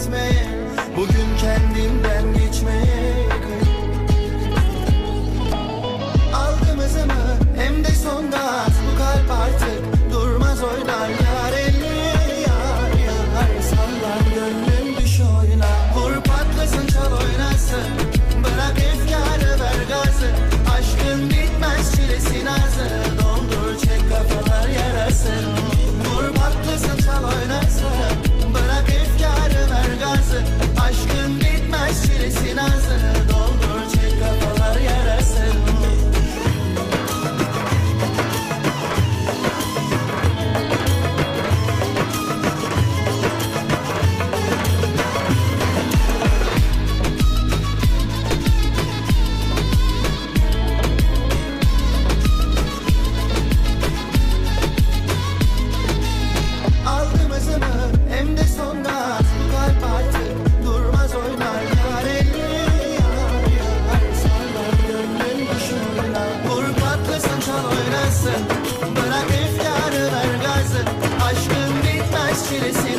gitme Bugün chez